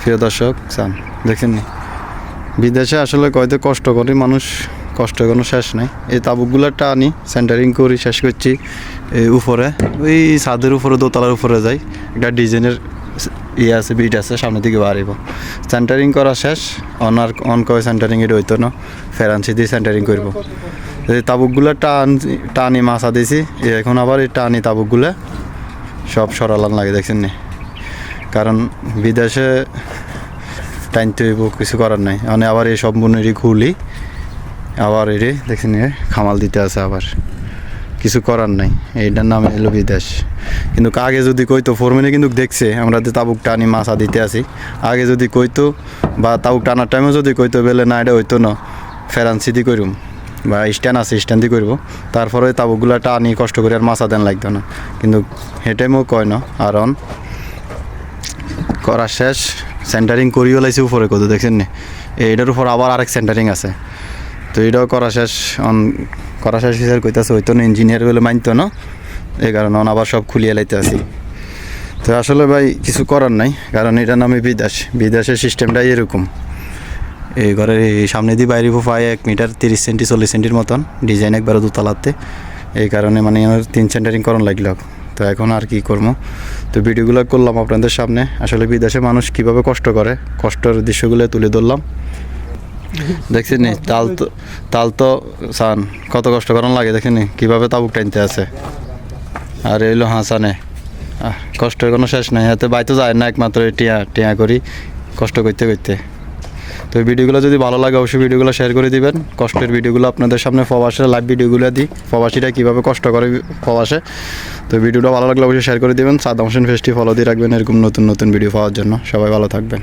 প্রিয় দর্শক চান দেখছেন নি। বিদেশে আসলে কয়তে কষ্ট করি মানুষ কষ্ট কোনো শেষ নাই। এই তাবুকগুলো টানি সেন্টারিং করি, শেষ করছি এই উপরে, ওই ছাদের উপরে, দোতলার উপরে যাই। একটা ডিজাইনের ইয়ে আছে, বিট আছে, সামনের দিকে বাড়িব। সেন্টারিং করা শেষ অনার অন কয় সেন্টারিং এটা হইতো না ফেরান্সি দিয়ে সেন্টারিং করব। এই তাবুকগুলো টান, টানি, মাছা দিছি, এখন আবার এই টানি তাবুকগুলো, সব সরালান লাগে দেখছেন নি। কারণ বিদেশে টাইনতে হইব কিছু করার নাই। মানে আবার এই মনেরই খুলি। আবার এরে দেখছেন খামাল দিতে আছে আবার। কিছু করার নাই। এইটার নাম এলো বিদেশ। কিন্তু আগে যদি কইতো ফোরমেনে কিন্তু দেখছে, আমরা যে তাবুক টানি মাছা দিতে আছি। আগে যদি কইতো বা তাবুক টানার টাইমে যদি কইতো, বেলে না এটা হইতো না ফেরান্সি দি করুম বা স্ট্যান্ড আছে, স্ট্যান্ড দি করব তারপরে তাবুকগুলো টানি, কষ্ট করে আর মাছা দেন লাগতো না। কিন্তু হেঁটেমও কয় না আর করা শেষ। সেন্টারিং করিও লাইছে উপরে কত, দেখছেন এইটার উপর আবার আরেক সেন্টারিং আছে। তো এটাও করা শেষ। অন, করা শেষ হিসাবে কইতাছে হইতো না ইঞ্জিনিয়ার বলে মানতো না। এই কারণে অন আবার সব খুলিয়ে লাইতে আসি তো আসলে ভাই, কিছু করার নাই। কারণ এটা নামে বিদেশ। বিদেশের সিস্টেমটাই এরকম। এই ঘরের এই সামনে দিয়ে বাইরে পায় এক মিটার তিরিশ সেন্টি চল্লিশ সেন্টির মতন। ডিজাইন একবারে দুতলাতে। এই কারণে মানে আমার তিন সেন্টারিং করণ লাগল। তো এখন আর কি করব? তো ভিডিওগুলো করলাম আপনাদের সামনে। আসলে বিদেশে মানুষ কীভাবে কষ্ট করে? কষ্টের দৃশ্যগুলো তুলে ধরলাম। দেখছেন নি? তাল তো তাল তো, সান, কত কষ্ট করান লাগে, দেখেন নি? কীভাবে তাবুক টানতে আছে। আর এলো হাসানে। কষ্টের কোনো শেষ নাই। এতে বাইতে যায় না, একমাত্র টিয়া টিয়া করি, কষ্ট করতে করতে। তো ভিডিওগুলো যদি ভালো লাগে, অবশ্যই ভিডিওগুলো শেয়ার করে দিবেন। কষ্টের ভিডিওগুলো আপনাদের সামনে ফবাসের লাইভ ভিডিওগুলো দিই। প্রবাসীরা কীভাবে কষ্ট করে প্রবাসে। তো ভিডিওটা ভালো লাগলে অবশ্যই শেয়ার করে দিবেন। সাদাম হোসেন ফেস্টি ফলো দিয়ে রাখবেন এরকম নতুন নতুন ভিডিও পাওয়ার জন্য। সবাই ভালো থাকবেন।